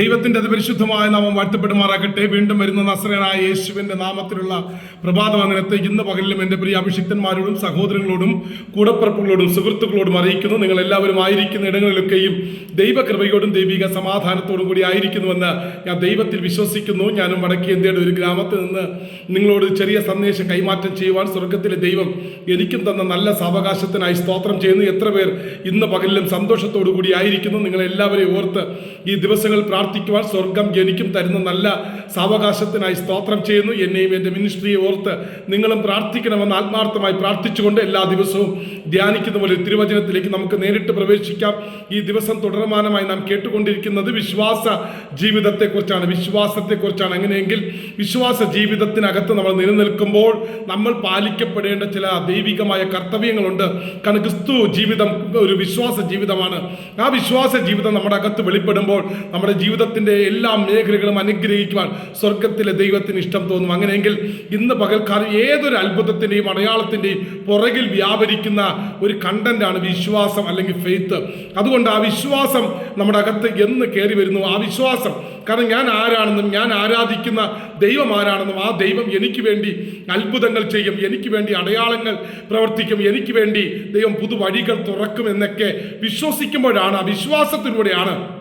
ദൈവത്തിന്റെ അതിപരിശുദ്ധമായ നാമം വാഴ്ത്തപ്പെടുമാറാകട്ടെ. വീണ്ടും വരുന്ന നസ്രനായ യേശുവിന്റെ നാമത്തിലുള്ള പ്രഭാത വന്ദനത്തെ ഇന്ന് പകലിലും എന്റെ പ്രിയ അഭിഷിക്തന്മാരോടും സഹോദരങ്ങളോടും കൂടപ്പറപ്പുകളോടും സുഹൃത്തുക്കളോടും അറിയിക്കുന്നു. നിങ്ങൾ എല്ലാവരും ആയിരിക്കുന്ന ഇടങ്ങളിലൊക്കെയും ദൈവകൃപയോടും ദൈവിക സമാധാനത്തോടും കൂടി ആയിരിക്കുന്നുവെന്ന് ഞാൻ ദൈവത്തിൽ വിശ്വസിക്കുന്നു. ഞാനും വടക്കേ ഇന്ത്യയുടെ ഒരു ഗ്രാമത്തിൽ നിന്ന് നിങ്ങളോട് ചെറിയ സന്ദേശം കൈമാറ്റം ചെയ്യുവാൻ സ്വർഗത്തിലെ ദൈവം എനിക്കും തന്ന നല്ല സാവകാശത്തിനായി സ്തോത്രം ചെയ്യുന്നു. എത്ര പേർ ഇന്ന് പകലിലും സന്തോഷത്തോടു കൂടി ആയിരിക്കുന്നു. നിങ്ങളെല്ലാവരെയും ഓർത്ത് ഈ ദിവസങ്ങൾ പ്രാർത്ഥിക്കുവാൻ സ്വർഗം എനിക്കും തരുന്ന നല്ല സാവകാശത്തിനായി സ്തോത്രം ചെയ്യുന്നു. എന്നെയും എന്റെ മിനിസ്ട്രിയെ ഓർത്ത് നിങ്ങളും പ്രാർത്ഥിക്കണമെന്ന് ആത്മാർത്ഥമായി പ്രാർത്ഥിച്ചുകൊണ്ട് എല്ലാ ദിവസവും ധ്യാനിക്കുന്ന പോലെ തിരുവചനത്തിലേക്ക് നമുക്ക് നേരിട്ട് പ്രവേശിക്കാം. ഈ ദിവസം തുടർമാനമായി നാം കേട്ടുകൊണ്ടിരിക്കുന്നത് വിശ്വാസ ജീവിതത്തെക്കുറിച്ചാണ്. വിശ്വാസത്തെക്കുറിച്ചാണ്. അങ്ങനെയെങ്കിൽ വിശ്വാസ ജീവിതത്തിനകത്ത് നമ്മൾ നിലനിൽക്കുമ്പോൾ നമ്മൾ പാലിക്കപ്പെടേണ്ട ചില ദൈവികമായ കർത്തവ്യങ്ങളുണ്ട്. കാരണം ക്രിസ്തു ജീവിതം ഒരു വിശ്വാസ ജീവിതമാണ്. ആ വിശ്വാസ ജീവിതം നമ്മുടെ അകത്ത് വെളിപ്പെടുമ്പോൾ നമ്മുടെ ജീവിതത്തിന്റെ എല്ലാ മേഖലകളും അനുഗ്രഹിക്കുവാൻ സ്വർഗത്തിലെ ദൈവത്തിന് ഇഷ്ടം തോന്നും. അങ്ങനെയെങ്കിൽ ഇന്ന് പകൽക്കാലം ഏതൊരു അത്ഭുതത്തിന്റെയും അടയാളത്തിന്റെയും പുറകിൽ വ്യാപരിക്കുന്ന ഒരു കണ്ടന്റാണ് വിശ്വാസം അല്ലെങ്കിൽ ഫെയ്ത്ത് അതുകൊണ്ട് ആ വിശ്വാസം നമ്മുടെ അകത്ത് എന്ന് കയറി വരുന്നു. ആ വിശ്വാസം. കാരണം ഞാൻ ആരാണെന്നും ഞാൻ ആരാധിക്കുന്ന ദൈവം ആരാണെന്നും ആ ദൈവം എനിക്ക് വേണ്ടി അത്ഭുതങ്ങൾ ചെയ്യും. എനിക്ക് വേണ്ടി അടയാളങ്ങൾ പ്രവർത്തിക്കും. എനിക്ക് വേണ്ടി ദൈവം പുതുവഴികൾ തുറക്കും എന്നൊക്കെ വിശ്വസിക്കുമ്പോഴാണ് ആ വിശ്വാസത്തിലൂടെയാണ്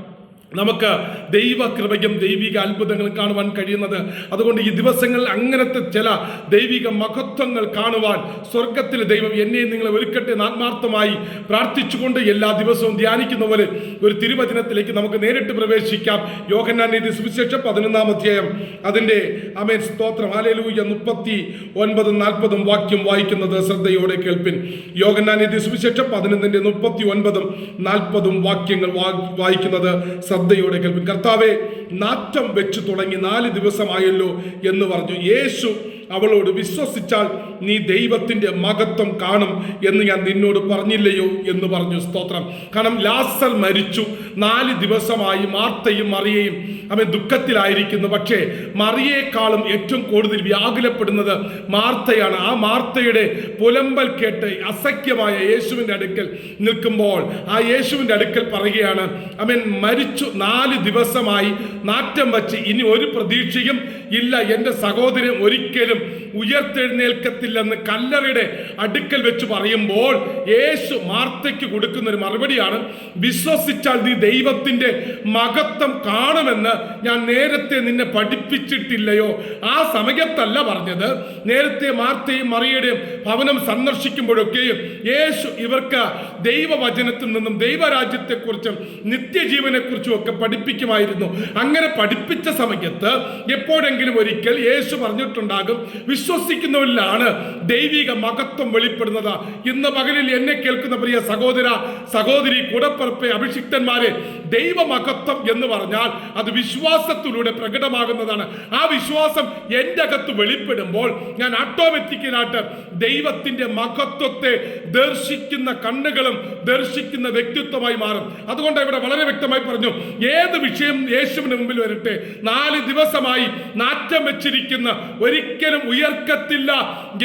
നമുക്ക് ദൈവകൃപയും ദൈവിക അത്ഭുതങ്ങളും കാണുവാൻ കഴിയുന്നത്. അതുകൊണ്ട് ഈ ദിവസങ്ങളിൽ അങ്ങനത്തെ ചില ദൈവിക മഹത്വങ്ങൾ കാണുവാൻ സ്വർഗത്തിലെ ദൈവം എന്നെ നിങ്ങളെ ഒരുക്കട്ടെ ആത്മാർത്ഥമായി പ്രാർത്ഥിച്ചുകൊണ്ട് എല്ലാ ദിവസവും ധ്യാനിക്കുന്ന പോലെ ഒരു തിരുവചനത്തിലേക്ക് നമുക്ക് നേരിട്ട് പ്രവേശിക്കാം. യോഹന്നാനീതി സുവിശേഷം പതിനൊന്നാം അധ്യായം. അതിന്റെ അമേൻ സ്തോത്രം. ആലേലൂയ മുപ്പത്തി ഒൻപതും നാൽപ്പതും വാക്യം വായിക്കുന്നത് ശ്രദ്ധയോടെ കേൾപ്പിൻ. യോഗനാനീതി സുവിശേഷം പതിനൊന്നിന്റെ മുപ്പത്തി ഒൻപതും നാൽപ്പതും വാക്യങ്ങൾ വായിക്കുന്നത് ശ്രദ്ധയോടെ കേൾപ്പിൻ. കർത്താവെ നാറ്റം വെച്ചു തുടങ്ങി നാല് ദിവസമായല്ലോ എന്ന് പറഞ്ഞു. യേശു അവളോട് വിശ്വസിച്ചാൽ നീ ദൈവത്തിന്റെ മഹത്വം കാണും എന്ന് ഞാൻ നിന്നോട് പറഞ്ഞില്ലയോ എന്ന് പറഞ്ഞു. സ്തോത്രം. കാരണം ലാസൽ മരിച്ചു. നാല് ദിവസമായി മാർത്തയും മറിയയും അവൻ ദുഃഖത്തിലായിരിക്കുന്നു. പക്ഷേ മറിയേക്കാളും ഏറ്റവും കൂടുതൽ വ്യാകുലപ്പെടുന്നത് മാർത്തയാണ്. ആ മാർത്തയുടെ പുലമ്പൽ കേട്ട് അസഖ്യമായ യേശുവിന്റെ അടുക്കൽ നിൽക്കുമ്പോൾ ആ യേശുവിന്റെ അടുക്കൽ പറയുകയാണ് അവൻ മരിച്ചു നാല് ദിവസമായി. നാറ്റം വച്ച് ഇനി ഒരു പ്രതീക്ഷയും ഇല്ല. എന്റെ സഹോദരൻ ഒരിക്കലും ഉയർത്തെഴുന്നേൽക്കത്തില്ലെന്ന് കല്ലറയുടെ അടുക്കൽ വെച്ച് പറയുമ്പോൾ യേശു മാർത്തയ്ക്ക് കൊടുക്കുന്ന ഒരു മറുപടിയാണ് വിശ്വസിച്ചാൽ നീ ദൈവത്തിന്റെ മഹത്വം കാണുമെന്ന് ഞാൻ നേരത്തെ നിന്നെ പഠിപ്പിച്ചിട്ടില്ലയോ? ആ സമയത്തല്ല പറഞ്ഞത്. നേരത്തെ മാർത്തയും മറിയുടെയും ഭവനം സന്ദർശിക്കുമ്പോഴൊക്കെയും യേശു ഇവർക്ക് ദൈവവചനത്തിൽ നിന്നും ദൈവരാജ്യത്തെക്കുറിച്ചും നിത്യജീവനെക്കുറിച്ചും ഒക്കെ പഠിപ്പിക്കുമായിരുന്നു. അങ്ങനെ പഠിപ്പിച്ച സമയത്ത് എപ്പോഴെങ്കിലും ഒരിക്കൽ യേശു പറഞ്ഞിട്ടുണ്ടാകും വിശ്വസിക്കുന്നവരിലാണ് ദൈവിക മഹത്വം വെളിപ്പെടുന്നത്. ഇന്ന് പകലിൽ എന്നെ കേൾക്കുന്ന പ്രിയ സഹോദര സഹോദരി കൂടപ്പറപ്പെ അഭിഷിക്തന്മാരെ ദൈവമഹത്വം എന്ന് പറഞ്ഞാൽ അത് വിശ്വാസത്തിലൂടെ പ്രകടമാകുന്നതാണ്. ആ വിശ്വാസം എന്റെ അകത്ത് വെളിപ്പെടുമ്പോൾ ഞാൻ ഓട്ടോമാറ്റിക്കലായിട്ട് ദൈവത്തിന്റെ മഹത്വത്തെ ദർശിക്കുന്ന കണ്ണുകളും ദർശിക്കുന്ന വ്യക്തിത്വമായി മാറും. അതുകൊണ്ട് ഇവിടെ വളരെ വ്യക്തമായി പറഞ്ഞു ഏത് വിഷയം യേശുവിന് മുമ്പിൽ വരട്ടെ നാല് ദിവസമായി നാറ്റം വെച്ചിരിക്കുന്ന ഒരിക്കലും ഉയർക്കത്തില്ല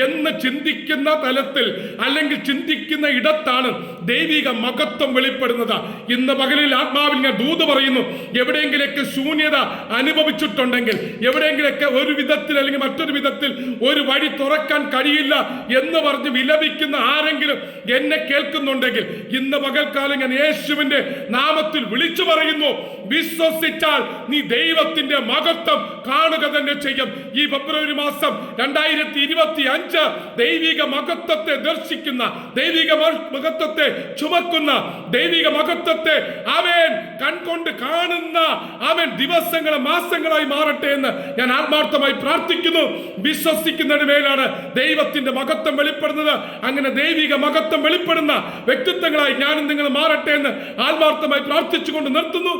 എന്ന് ചിന്തിക്കുന്ന തലത്തിൽ അല്ലെങ്കിൽ ചിന്തിക്കുന്ന ഇടത്താണ് ദൈവിക മഹത്വം വെളിപ്പെടുന്നത്. ഇന്ന് പകലിൽ ആത്മാവിൽ ഞാൻ ദൂത് പറയുന്നു എവിടെയെങ്കിലൊക്കെ ശൂന്യത അനുഭവിച്ചിട്ടുണ്ടെങ്കിൽ എവിടെയെങ്കിലൊക്കെ ഒരു വിധത്തിൽ അല്ലെങ്കിൽ മറ്റൊരു വിധത്തിൽ ഒരു വഴി തുറക്കാൻ കഴിയില്ല എന്ന് പറഞ്ഞ് വിലപിക്കുന്ന ആരെങ്കിലും എന്നെ കേൾക്കുന്നുണ്ടെങ്കിൽ ഇന്ന് പകൽക്കാലം ഞാൻ യേശുവിന്റെ നാമത്തിൽ വിളിച്ചു പറയുന്നു വിശ്വസിച്ചാൽ നീ ദൈവത്തിന്റെ മഹത്വം കാണുക തന്നെ ചെയ്യും. ഈ ഫെബ്രുവരി മാസം രണ്ടായിരത്തി ഇരുപത്തി അഞ്ച് ദൈവിക മഹത്വത്തെ ദർശിക്കുന്ന ദൈവിക മഹത്വത്തെ ചുമക്കുന്ന ദൈവിക മഹത്വത്തെ അവൻ കൺകൊണ്ട് കാണുന്ന അവൻ ദിവസങ്ങൾ മാസങ്ങളായി മാറട്ടെ എന്ന് ഞാൻ ആത്മാർത്ഥമായി പ്രാർത്ഥിക്കുന്നു. വിശ്വസിക്കുന്നതിന് മേലാണ് ദൈവത്തിന്റെ മഹത്വം വെളിപ്പെടുന്നത്. അങ്ങനെ ദൈവിക മഹത്വം വെളിപ്പെടുന്ന വ്യക്തിത്വങ്ങളായി ഞാനും നിങ്ങൾ മാറട്ടെ എന്ന് ആത്മാർത്ഥമായി പ്രാർത്ഥിച്ചുകൊണ്ട് നിർത്തുന്നു.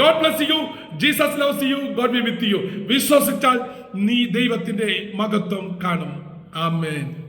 God bless you Jesus loves you God be with you വിശ്വസിച്ചാൽ നീ ദൈവത്തിന്റെ മഹത്വം കാണും. ആമേൻ